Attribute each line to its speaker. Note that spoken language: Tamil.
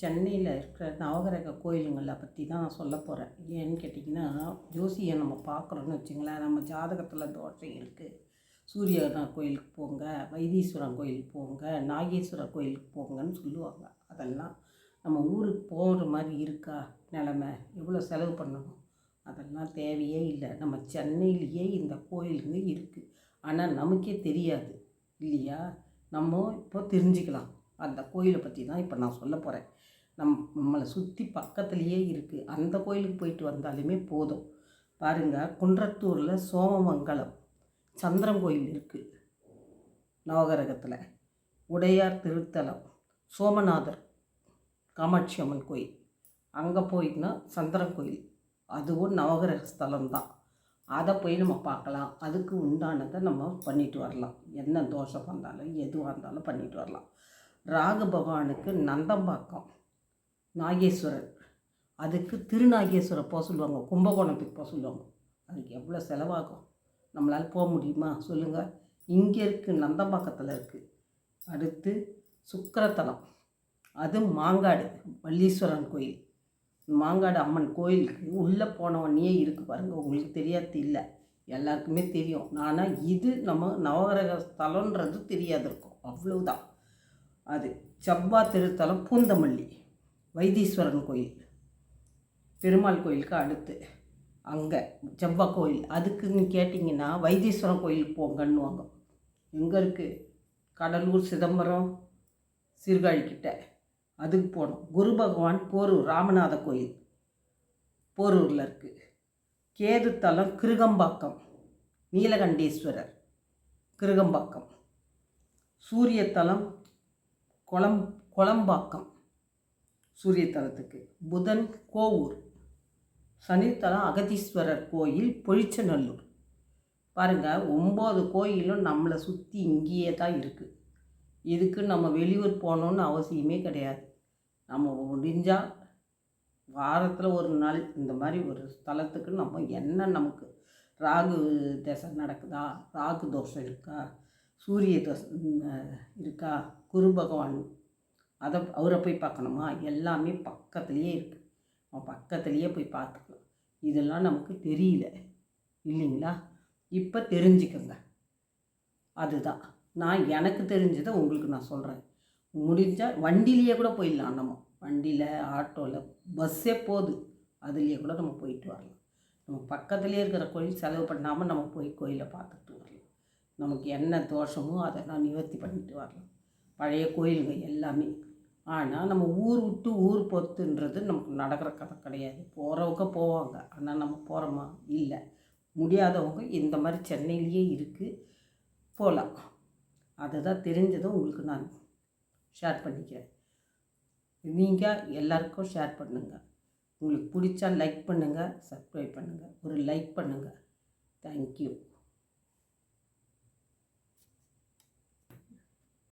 Speaker 1: சென்னையில் இருக்கிற நவகிரக கோயிலுங்களை பற்றி தான் நான் சொல்ல போகிறேன். ஏன்னு கேட்டிங்கன்னா ஜோசியை நம்ம பார்க்குறோன்னு வச்சுங்களேன் நம்ம ஜாதகத்தில் தோற்றம் இருக்குது சூரியனார் கோயிலுக்கு போங்க வைத்தீஸ்வரன் கோயிலுக்கு போங்க நாகேஸ்வரர் கோயிலுக்கு போங்கன்னு சொல்லுவாங்க. அதெல்லாம் நம்ம ஊருக்கு போகிற மாதிரி இருக்கா நிலமை? எவ்வளோ செலவு பண்ணணும்? அதெல்லாம் தேவையே இல்லை. நம்ம சென்னையிலேயே இந்த கோயிலுங்க இருக்குது ஆனால் நமக்கே தெரியாது இல்லையா? நம்ம இப்போ தெரிஞ்சுக்கலாம். அந்த கோயிலை பற்றி தான் இப்போ நான் சொல்ல போகிறேன் நம் நம்மளை சுற்றி பக்கத்துலேயே இருக்குது அந்த கோயிலுக்கு போயிட்டு வந்தாலுமே போதும். பாருங்கள் குன்றத்தூரில் சோமமங்கலம் சந்திரன் கோயில் இருக்குது நவகிரகத்தில். உடையார் திருத்தலம் சோமநாதர் காமாட்சி அம்மன் கோயில். அங்கே போயிட்டுனா சந்திரன் கோயில். அதுவும் நவகிரக ஸ்தலம் தான் அதை போய் நம்ம பார்க்கலாம். அதுக்கு உண்டானதை நம்ம பண்ணிட்டு வரலாம். என்ன தோஷம் வந்தாலும் எதுவாக இருந்தாலும் பண்ணிட்டு வரலாம். ராகு பகவானுக்கு நந்தம்பாக்கம் நாகேஸ்வரர். அதுக்கு திருநாகேஸ்வரர் போக சொல்லுவாங்க கும்பகோணத்துக்கு போக சொல்லுவாங்க. அதுக்கு எவ்வளோ செலவாகும்? நம்மளால் போக முடியுமா? சொல்லுங்கள் இங்கே இருக்குது நந்தம்பாக்கத்தில் இருக்குது அடுத்து சுக்கரத்தலம். அது மாங்காடு வள்ளீஸ்வரன் கோயில். மாங்காடு அம்மன் கோயிலுக்கு உள்ளே போனவொடனே இருக்குது பாருங்கள் உங்களுக்கு தெரியாது இல்லை. எல்லாருக்குமே தெரியும். ஆனால் இது நம்ம நவகிரக ஸ்தலன்றது தெரியாது இருக்கும். அவ்வளவுதான். அது செவ்வா திருத்தலம் பூந்தமல்லி வைத்தீஸ்வரன் கோயில். பெருமாள் கோயிலுக்கு அடுத்து. அங்கே செவ்வா கோயில். அதுக்குன்னு கேட்டிங்கன்னா வைத்தீஸ்வரன் கோயிலுக்கு போங்கன்னுவாங்க. எங்கே இருக்குது கடலூர் சிதம்பரம் சீர்காழிக்கிட்ட அதுக்கு போகணும் குரு பகவான் போரூர் ராமநாத கோயில் போரூரில் இருக்குது கேதுத்தலம் கிருகம்பாக்கம் நீலகண்டேஸ்வரர் கிருகம்பாக்கம். சூரியத்தலம் கொளம் கொளம்பாக்கம் சூரிய தலத்துக்கு புதன் கோவூர். சனித்தலம் அகதீஸ்வரர் கோயில் பொழிச்சநல்லூர். பாருங்கள் ஒம்பது கோயிலும் நம்மளை சுற்றி இங்கேயே தான் இருக்குது இதுக்கு நம்ம வெளியூர் போகணுன்னு அவசியமே கிடையாது. நம்ம முடிஞ்சால் வாரத்தில் ஒரு நாள் இந்த மாதிரி ஒரு ஸ்தலத்துக்கு நம்ம என்ன நமக்கு ராகு தசை நடக்குதா? ராகு தோஷம் இருக்கா? சூரிய தோஸ் இருக்கா? குரு பகவான் அதை அவரை போய் பார்க்கணுமா? எல்லாமே பக்கத்துலேயே இருக்குது நம்ம பக்கத்துலேயே போய் பார்த்துக்கலாம். இதெல்லாம் நமக்கு தெரியல. இல்லைங்களா? இப்போ தெரிஞ்சுக்கோங்க. அதுதான். நான் எனக்கு தெரிஞ்சதை உங்களுக்கு நான் சொல்கிறேன் முடிஞ்சால் வண்டியிலேயே கூட போயிடலாம் நம்ம. வண்டியில் ஆட்டோவில் பஸ்ஸே போகுது அதுலேயே கூட நம்ம போயிட்டு வரலாம். நம்ம பக்கத்துலேயே இருக்கிற கோயில் செலவு பண்ணாமல் நம்ம போய் கோயிலை பார்த்துட்டு வரலாம். நமக்கு என்ன தோஷமோ அதை நான் நிவர்த்தி பண்ணிட்டு வரலாம் பழைய கோயில்கள் எல்லாமே. ஆனால் நம்ம ஊர் விட்டு ஊர் பொறுத்துன்றது நமக்கு நடக்கிற கதை கிடையாது. போகிறவங்க போவாங்க. ஆனால் நம்ம போகிறோமா இல்லை. முடியாதவங்க இந்த மாதிரி சென்னையிலேயே இருக்குது போகலாம் அதுதான் தெரிஞ்சதும் உங்களுக்கு நான் ஷேர் பண்ணிக்கிறேன். நீங்கள் எல்லாருக்கும் ஷேர் பண்ணுங்கள் உங்களுக்கு பிடிச்சா லைக் பண்ணுங்கள் சப்ஸ்கிரைப் பண்ணுங்கள் ஒரு லைக் பண்ணுங்கள் தேங்க்யூ